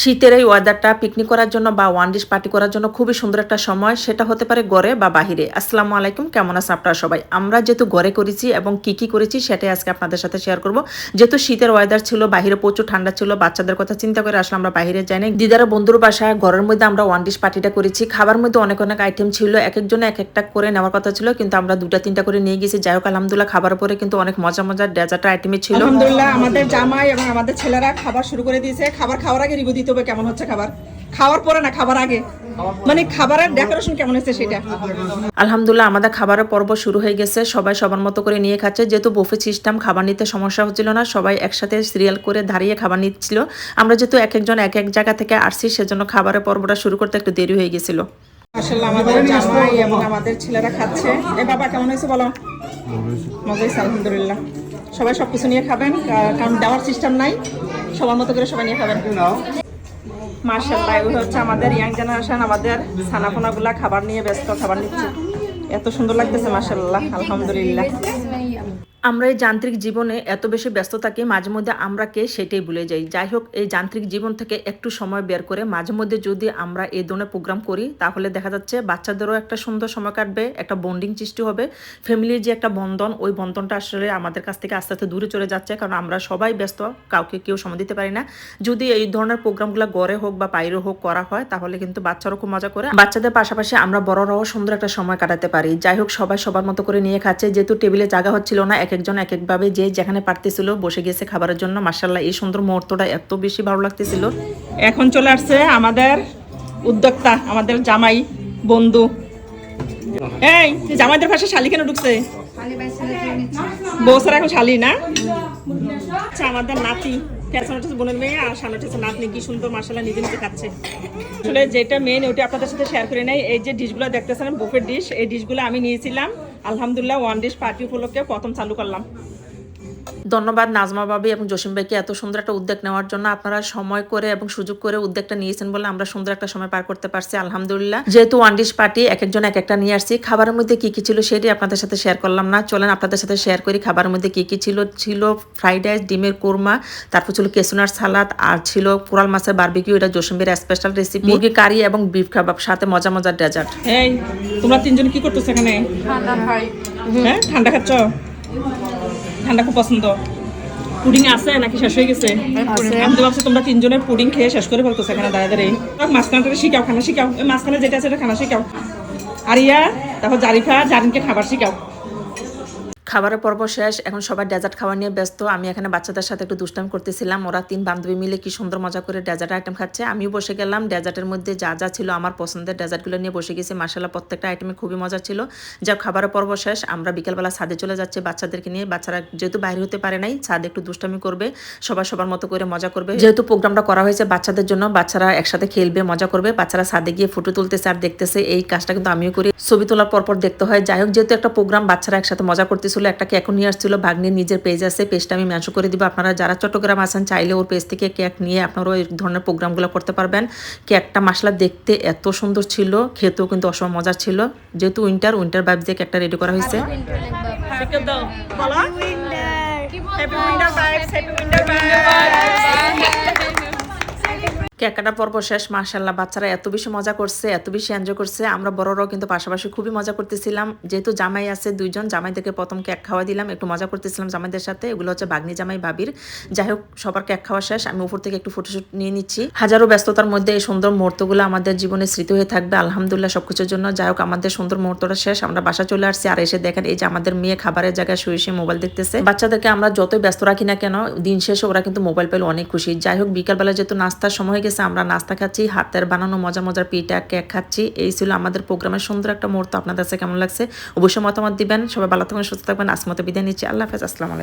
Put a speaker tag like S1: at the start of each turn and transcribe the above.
S1: শীতের এই ওয়েদারটা পিকনিক করার জন্য বা ওয়ান ডিশ পার্টি করার জন্য খুবই সুন্দর একটা সময়। সেটা হতে পারে ঘরে বা বাহিরে। আসসালামু আলাইকুম, কেমন আছে আপনারা সবাই? আমরা যেহেতু ঘরে করেছি এবং কি কি করেছি সেটাই আজকে আপনাদের সাথে শেয়ার করব। যেহেতু শীতের ওয়েদার ছিল, বাহিরে প্রচুর ঠান্ডা ছিল, বাচ্চাদের কথা চিন্তা করে আসলে আমরা বাইরে যাইনি দিদারা বন্ধুর বাসায় ঘরের মধ্যে আমরা ওয়ান ডিশ পার্টিটা করেছি। খাবার মধ্যে অনেক অনেক আইটেম ছিল এক একজনে এক একটা করে নেওয়ার কথা ছিল, কিন্তু আমরা দুটা তিনটা করে নিয়ে গেছি। যাই হোক, আলহামদুলিল্লাহ খাবার পরে কিন্তু অনেক মজা মজার ডেজার্ট আইটেমে ছিল।
S2: আলহামদুলিল্লাহ, আমাদের জামাই এবং আমাদের ছেলেরা খাবার শুরু করে দিয়েছে। খাবার খাওয়ার আগে দিতে হবে কেমন হচ্ছে খাবার? খাওয়ার পরে না খাবার আগে? মানে খাবারের ডেকোরেশন কেমন হচ্ছে সেটা?
S1: আলহামদুলিল্লাহ আমাদের খাবারের পর্ব শুরু হয়ে গেছে। সবাই সবার মতো করে নিয়ে খাচ্ছে। যেহেতু বুফে সিস্টেম খাবার নিতে সমস্যা হচ্ছিল না সবাই একসাথে সিরিয়াল করে দাঁড়িয়ে খাবার নিচ্ছিল। আমরা যেহেতু এক একজন এক এক জায়গা থেকে আসছি সেজন্য খাবারের পর্বটা শুরু করতে একটু দেরি হয়ে গেছিল।
S2: আমাদের জামাই এবং আমাদের ছেলেরা খাচ্ছে। এ বাবা কেমন হয়েছে বলো? মজা হয়েছে। আলহামদুলিল্লাহ। সবাই সব কিছু নিয়ে খাবেন কারণ দেওয়ার সিস্টেম নাই। সবার মতো করে সবাই নিয়ে খাবেন মার্শাল্লাহ ওই হচ্ছে আমাদের ইয়াং জেনারেশন আমাদের ছানাপোনাগুলা খাবার নিয়ে ব্যস্ত, খাবার নিচ্ছে। এত সুন্দর লাগতেছে মার্শাল্লাহ আলহামদুলিল্লাহ।
S1: আমরা এই যান্ত্রিক জীবনে এত বেশি ব্যস্ত থাকি, মাঝে মধ্যে আমরা কে সেটাই ভুলে যাই। যাই হোক, এই যান্ত্রিক জীবন থেকে একটু সময় বের করে মাঝে মধ্যে যদি আমরা এই ধরনের প্রোগ্রাম করি, তাহলে দেখা যাচ্ছে বাচ্চাদেরও একটা সুন্দর সময় কাটবে, একটা বন্ডিং সৃষ্টি হবে। ফ্যামিলির যে একটা বন্ধন, ওই বন্ধনটা আসলে আমাদের কাছ থেকে আস্তে আস্তে দূরে চলে যাচ্ছে, কারণ আমরা সবাই ব্যস্ত, কাউকে কেউ সময় দিতে পারি না। যদি এই ধরনের প্রোগ্রামগুলো গড়ে হোক বা বাইরে হোক করা হয়, তাহলে কিন্তু বাচ্চারাও খুব মজা করে। বাচ্চাদের পাশাপাশি আমরা বড়রাও সুন্দর একটা সময় কাটাতে পারি। যাই হোক, সবাই সবার মতো করে নিয়ে খাচ্ছে, যেহেতু টেবিলে জায়গা হচ্ছিল না, এক একজন এক একভাবে যে যেখানে পারতেছিল বসে গেছে খাবারের জন্য। মার্শাল্লাহ এই সুন্দর মুহূর্তটা এত বেশি ভালো লাগতেছিল।
S2: এখন চলে আসছে আমাদের উদ্যোক্তা, আমাদের জামাই বন্ধু। এই, জামাইদের পাশে শালি কেন ঢুকছে? বউ এখন শালি না? আচ্ছা আমাদের নাতি বোনের মেয়ে আর সামনে হচ্ছে নাতনি, কি সুন্দর মাসালা নিজে নিজে খাচ্ছে আসলে যেটা মেন ওইটা আপনাদের সাথে শেয়ার করে নেই, এই যে ডিশগুলো দেখতেছেন বুফের ডিশ এই ডিশগুলো আমি নিয়েছিলাম। আলহামদুলিল্লাহ ওয়ান ডিশ পার্টি উপলক্ষে প্রথম চালু করলাম।
S1: ধন্যবাদ নাজমা বাবি এবং জসিম ভাইকে এত সুন্দর একটা উদ্যোগ নেওয়ার জন্য। আপনারা সময় করে এবং সুযোগ করে উদ্যোগটা নিয়েছেন বলে আমরা সুন্দর একটা সময় পার করতে পারছি আলহামদুলিল্লাহ। যেহেতু ওয়ান ডিশ পার্টি এক একজন এক একটা নিয়ে আসছি। খাবারের মধ্যে কি কি ছিল সেটি আপনাদের সাথে শেয়ার করলাম না। চলেন আপনাদের সাথে শেয়ার করি। খাবারের মধ্যে কি কি ছিল? ছিল ফ্রাইড রাইস ডিমের কোরমা তারপর ছিল কেসুনার সালাদ আর ছিল কোরাল মাছের বারবিকিউ এটা জসিম ভাইয়ের স্পেশাল রেসিপি মুরগি কারি এবং বিফ কাবাব সাথে মজা মজার ডেজার্ট
S2: এই তোমরা তিনজন কি করতেছো এখানে? হ্যাঁ ঠান্ডা খাচ্ছ? ঠান্ডা খুব পছন্দ। পুডিং আছে নাকি শেষ হয়ে গেছে? আমি তো ভাবছি তোমরা তিনজনের পুডিং খেয়ে শেষ করে ফেলতেছে এখানে দাঁড়িয়ে দাঁড়িয়ে। মাঝখানটা শিখাও খানা শিখাও। মাঝখানে যেটা আছে এটা খানা শিখাও। আরিয়া তারপর জারিফা জারিনকে খাবার শিখাও।
S1: খাবারের পর্ব শেষ, এখন সবাই ডেজার্ট খাওয়া নিয়ে ব্যস্ত। আমি এখানে বাচ্চাদের সাথে একটু দুষ্টাম করতেছিলাম। ওরা তিন বান্ধবী মিলে কি সুন্দর মজা করে ডেজার্ট আইটেম খাচ্ছে। আমিও বসে গেলাম। ডেজার্টের মধ্যে যা যা ছিল আমার পছন্দের ডেজার্টগুলো নিয়ে বসে গেছি। মাসালা প্রত্যেকটা আইটেমে খুবই মজা ছিল। যা খাবারের পর্ব শেষ। আমরা বিকেলবেলা ছাদে চলে যাচ্ছি বাচ্চাদেরকে নিয়ে। বাচ্চারা যেহেতু বাইরে হতে পারে নাই, ছাদে একটু দুষ্টামি করবে। সবাই সবার মতো করে মজা করবে। যেহেতু প্রোগ্রামটা করা হয়েছে বাচ্চাদের জন্য, বাচ্চারা একসাথে খেলবে, মজা করবে। বাচ্চারা ছাদে গিয়ে ফটো তুলতেছে আর দেখতেছে। এই কাজটা কিন্তু আমিও করি। ছবি তোলার পরপর দেখতে হয়। যাই হোক, যেহেতু একটা প্রোগ্রাম, বাচ্চারা একসাথে মজা করতেছিল একটা কেক নিয়ে আসছিল ভাগ্নির নিজের পেজ আছে পেজটা আমি মেনশন করে দিব। আপনারা যারা চট্টগ্রাম আসেন চাইলে ওর পেজ থেকে কেক নিয়ে আপনারাও এই ধরনের প্রোগ্রামগুলো করতে পারবেন। কেকটা মশলা দেখতে এত সুন্দর ছিল খেতেও কিন্তু অসম মজার ছিল। যেহেতু উইন্টার উইন্টার ভাইব দিয়ে কেকটা রেডি করা হয়েছে। কেক কাটার পর্ব শেষ মার্শাল্লাহ বাচ্চারা এত বেশি মজা করছে, এত বেশি এনজয় করছে। আমরা বড়রাও কিন্তু পাশাপাশি খুবই মজা করতেছিলাম। যেহেতু জামাই আছে দুইজন, জামাইদেরকে প্রথম কেক খাওয়া দিলাম, একটু মজা করতেছিলাম জামাইদের সাথে। এগুলো হচ্ছে বাগনি জামাই, ভাবির। যাই হোক, সবার কেক খাওয়া শেষ। আমি উপর থেকে একটু ফটোশুট নিয়ে নিচ্ছি। হাজারো ব্যস্ততার মধ্যে এই সুন্দর মুহূর্তগুলো আমাদের জীবনে স্মৃতি হয়ে থাকবে, আলহামদুলিল্লাহ, সবকিছুর জন্য। যাই হোক, আমাদের সুন্দর মুহূর্তটা শেষ। আমরা বাসা চলে আসছি আর এসে দেখেন, এই যে আমাদের মেয়ে খাবারের জায়গায় শুয়ে শুয়ে মোবাইল দেখতেছে। বাচ্চাদেরকে আমরা যতই ব্যস্ত রাখি না কেন, দিন শেষে ওরা কিন্তু মোবাইল পেলে অনেক খুশি। যাই হোক, বিকালবেলা যেহেতু নাস্তার সময় হয়ে গেছে, আমরা নাস্তা খাচ্ছি হাতের বানানো, মজা মজার পিঠা, কেক খাচ্ছি। এই ছিল আমাদের প্রোগ্রামের সুন্দর একটা মুহূর্ত। আপনাদের কাছে কেমন লাগছে? অবশ্যই মতামত দিবেন। সবাই ভালো থাকবেন, সুস্থ থাকবেন। আসমতে বিদায় নিচ্ছি। আল্লাহ হাফেজ। আসসালামু আলাইকুম।